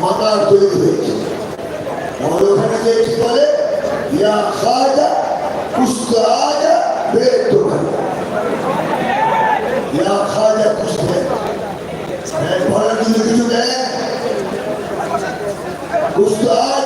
মাথা তৈরি হয়েছে আমাদের ওখানে যে কি বলে? ইয়া খাজা কুস্তাজা বের ইয়া খাজা কুস্তা পড়ার হ্যাঁ, জন্য কিছু দেয়? কুস্তাজ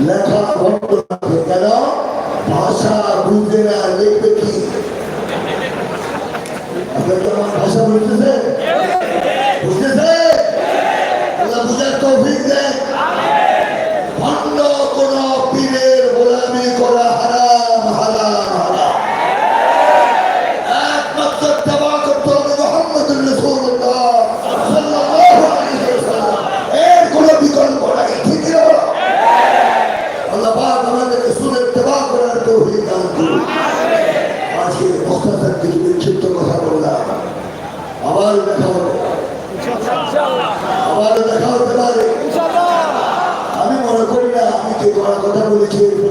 లఠాపడుతున్నారు కదా భాష గుంజన లేపకి అర్థమా భాష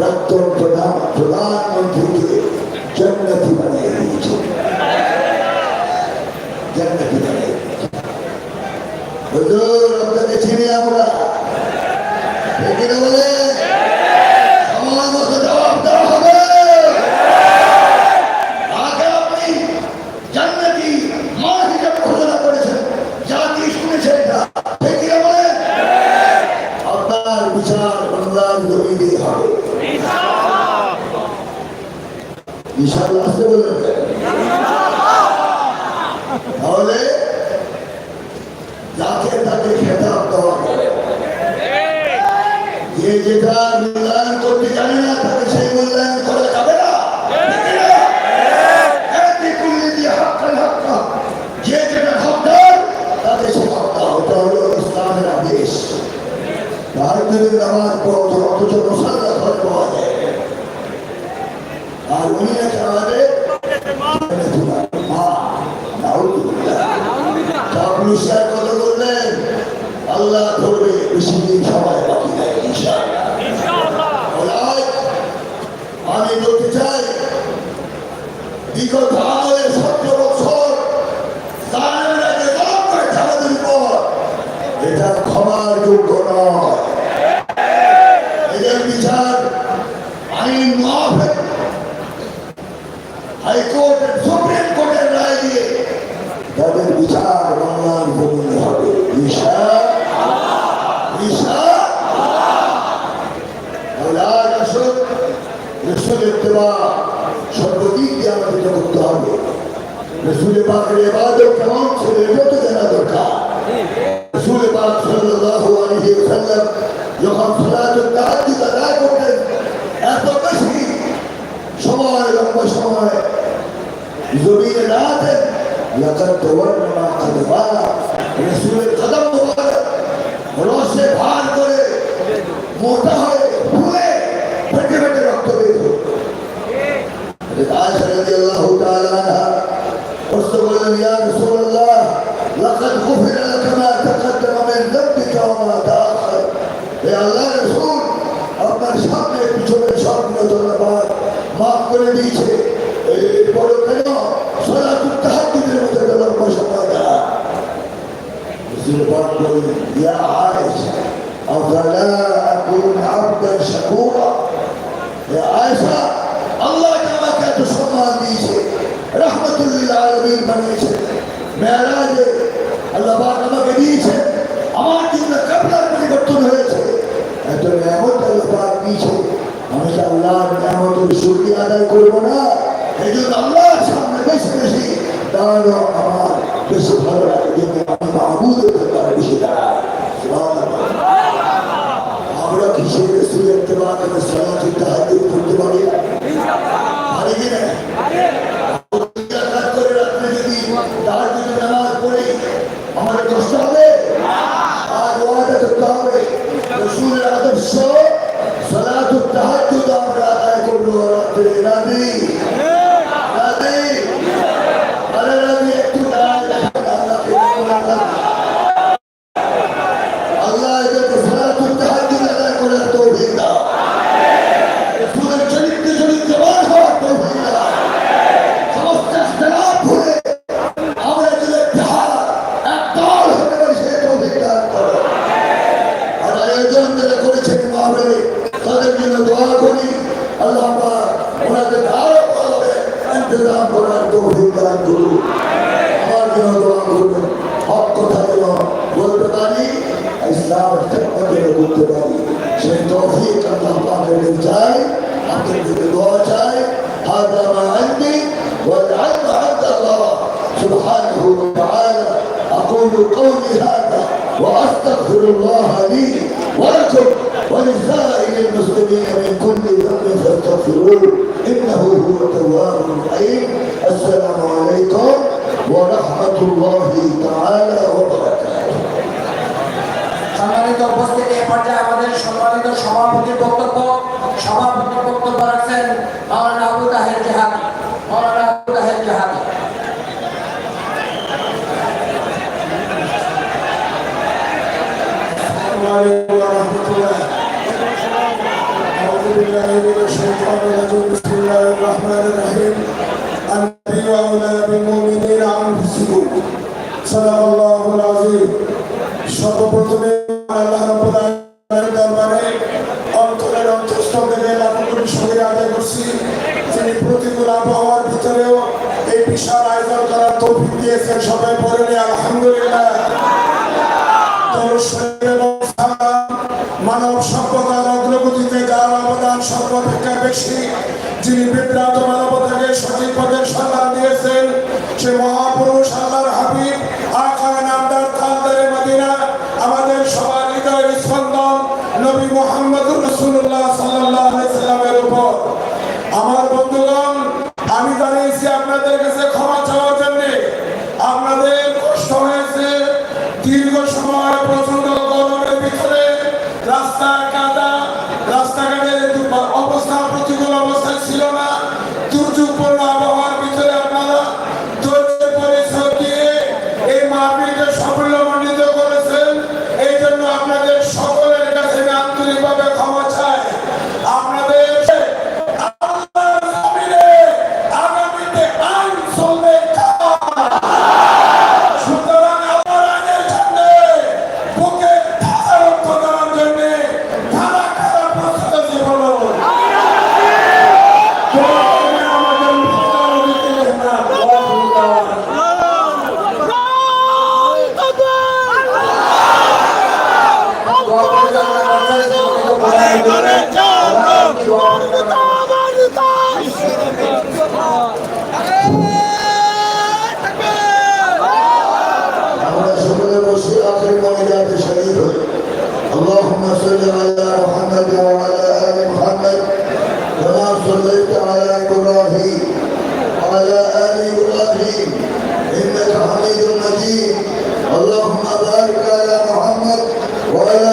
ರಕ್ತ ಪ್ರಧಾನಮಂತ್ರಿಗೆ ಜನ್ನತಿ ಮನೆಯಲ್ಲಿತ್ತು ಜನ್ನತಿ ಮನೆಯಲ್ಲಿತ್ತು ಒಂದು ರಕ್ತದ ಚಿನ್ನ ಕೂಡ তাদের নামাজ পড়ত অথচ মশালা ঘর পাওয়া যায়। আর উনি আছে আমাদের মা তাহলে হাইকোর্টের সুপ্রিম কোর্টের রায় দিয়ে তাদের বিচার বাংলার ভূমি হবে। ঈশা ঈশা তাহলে আজ আসুন রসুল ইত্তেবা সর্বদিক দিয়ে আমাদেরকে করতে হবে। রসুল পাকের এবাদত কেমন ছিল এটাও জানা দরকার। রসুল পাক যখন তাহাজ্জুদ আদায় করতেন এত বেশি সময় লম্বা সময়। জমিনে না আল্লাহ তারা তোমার নামা খাদবা রসুলের কদম রহমতুল্লিল আলমীর বানিয়েছে। মেয়ারাজে আল্লাহ আমাকে দিয়েছে। আমার জন্য কাপড়ার পরিবর্তন হয়েছে। এত নিয়ামত আল্লাহ দিয়েছে। আমি তো আল্লাহর নিয়ামতের শুক্রিয়া আদায় করব না। এই জন্য আল্লাহর সামনে বেশি বেশি দাঁড়ানো আমার বেশি ভালো লাগে। জন্য আমি মাহবুদের দরবারে বেশি সুবহানাল্লাহ। আমরা কিসের রসুলের তেবা করে সলাচি তাহাজ্জুদ করতে পারি পারি কি কথা যেন বলতে পারি ইসলাম খেদমত যেন করতে পারি সেই তৌফিক আল্লাহ পাকের কাছে চাই আপনাদের কাছে দোয়া চাই هذا ما عندي والعلم عند الله سبحانه وتعالى أقول قولي هذا وأستغفر الله لي ولكم ولسائر المسلمين من كل ذنب فاستغفروه إنه هو التواب الرحيم السلام عليكم ورحمة الله تعالى وبركاته সম্মানিত উপস্থিতি এ পর্যায়ে আমাদের সম্মানিত সভাপতির বক্তব্য সভাপতির বক্তব্য রাখছেন মাওলানা আবু তাহের জাহাদ মাওলানা আবু তাহের জাহাদ السلام عليكم ورحمة الله أعوذ بالله من الشيطان الرجيم بسم الله الرحمن الرحيم النبي أولى بالمؤمنين أنفسهم মানব সভ্যতার অগ্রগতিতে যার অবদান বেশি। যিনি বিভ্রান্ত সঠিক পথের সন্ধান দিয়েছেন সে মহান السلطان আমরা সকলে বসে আখের মহিলাকে اللهم صل على محمد وعلى ال محمد كما صليت على إبراهيم وعلى ال إبراهيم انك حميد مجيد اللهم بارك على محمد وعلى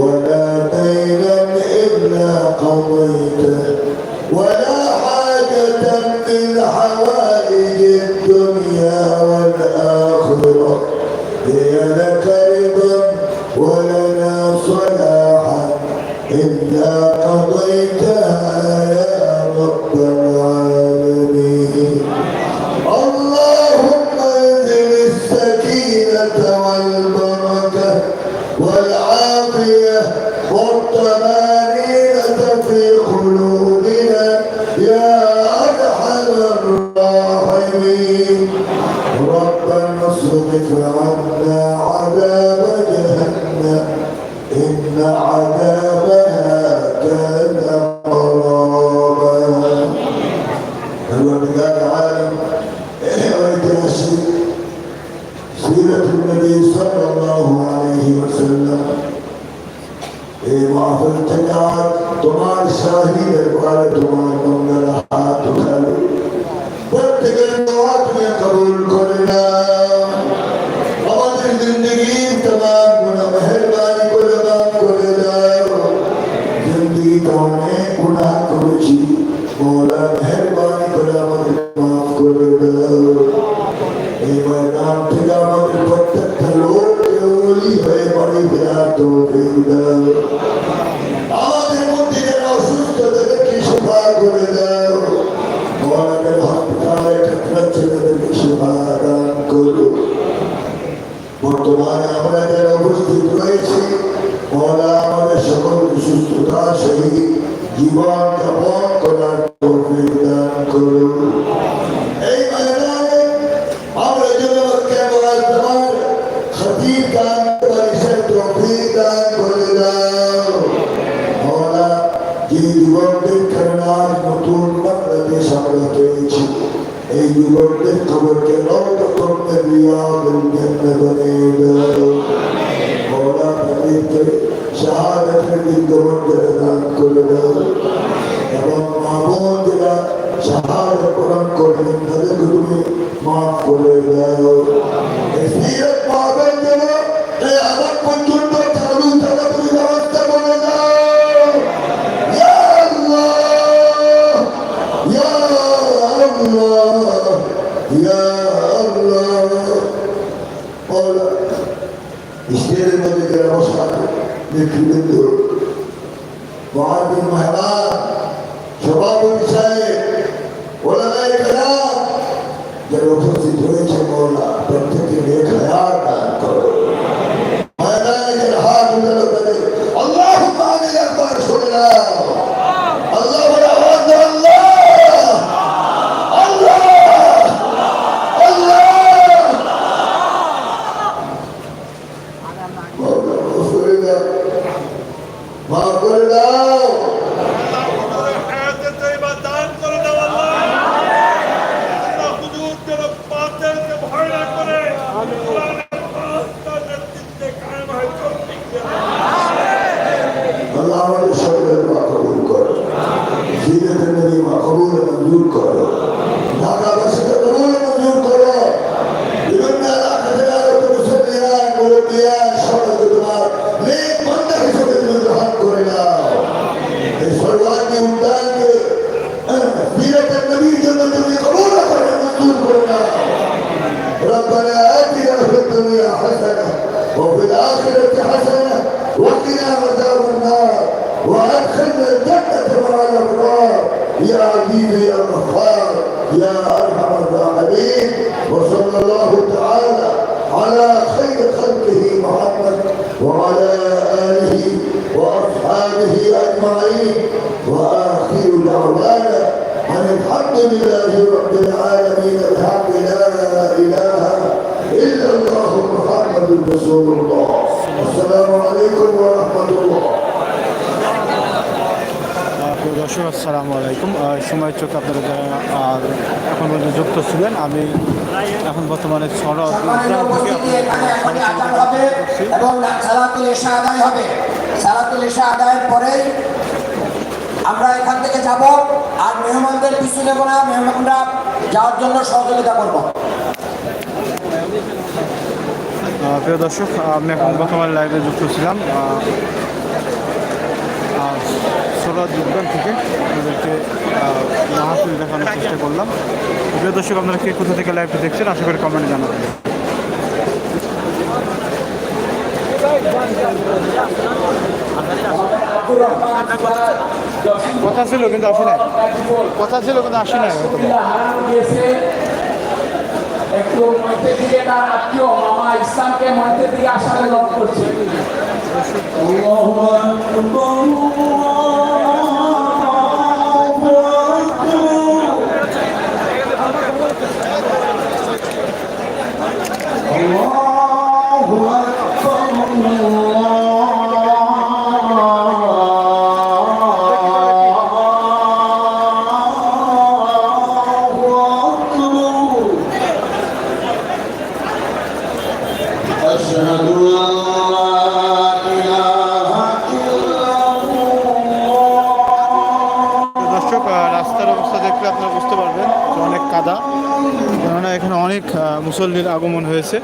ولا دينا إلا قضيته ولا حاجة من حوائج الدنيا والآخرة. هي لك ربنا اصرف عنا عذاب جهنم. إن عذابها كان غرابا قال عالم. إحرق رشيد سيرة النبي صلى الله عليه وسلم. এই মাহফিল থেকে আর তোমার শাহী এরপরে Mawlana had وجعل روضة من رياض الجنة نيدا مولا تنيت شهادة من توجدنا كلنا எவன் மாமோதில சகாய புறம் கொள்கின்றது குருமி மாக்கொள்ளுகிறார் Ya Allah! Mevla İşlerim ödekere basmak mümkündür. Muhabbi Mehran Şevabı يا أرحم الراحمين وصلى الله تعالى على خير خلقه محمد وعلى آله وأصحابه أجمعين. وآخر دعوانا أن الحمد لله رب العالمين الحق لا إله إلا الله محمد رسول الله. السلام عليكم ورحمة الله. দর্শক আসসালামু আলাইকুম। সময় চোখ আপনারা যারা আর এখন পর্যন্ত যুক্ত ছিলেন আমি এখন বর্তমানে সড়ক এবং সালাতুল ইশা আদায় হবে। সালাতুল ইশা আদায়ের পরেই আমরা এখান থেকে যাব আর মেহমানদের পিছু নেব না মেহমানরা যাওয়ার জন্য সহযোগিতা করব। প্রিয় দর্শক আমি এখন বর্তমানে লাইভে যুক্ত ছিলাম। সড়ক উদ্যান থেকে আপনাদেরকে আহ, মাহফিল দেখানোর চেষ্টা করলাম। প্রিয় দর্শক আপনারা কে কোথা থেকে লাইভটা দেখছেন আশা করি কমেন্ট জানাবেন। কথা ছিল কিন্তু আসে নাই। কথা ছিল কিন্তু আসে নাই একটু মধ্যে দিকে তার আত্মীয় মামা ইসলামকে মধ্যে দিকে আসার লোক করছে। أشهد أن কাদা কেননা এখানে অনেক মুসল্লির আগমন হয়েছে।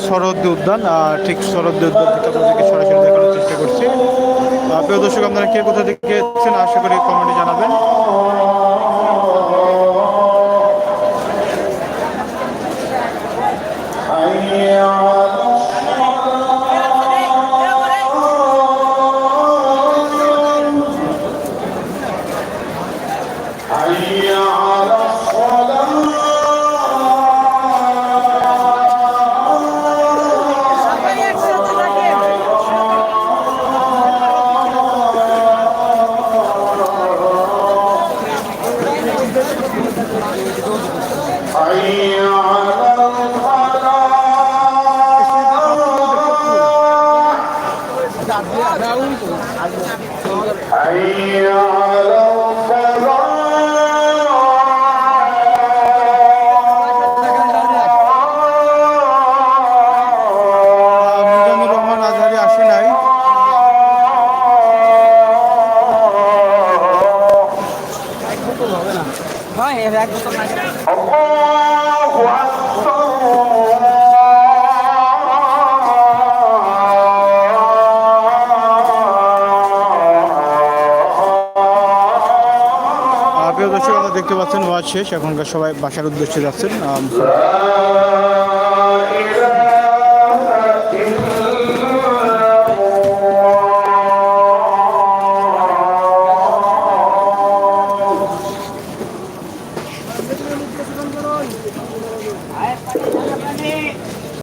ঢাকা শরদ্দি উদ্যান ঠিক শরৎ উদ্যান থেকে আপনাদেরকে সরাসরি দেখানোর চেষ্টা করছি। প্রিয় দর্শক, আপনারা কে কোথা থেকে আশা করি কমেন্টে জানাবেন। আপনি এক বছর দর্শক দেখতে পাচ্ছেন ওয়াজ শেষ। এখনকার সবাই বাসার উদ্দেশ্যে যাচ্ছেন।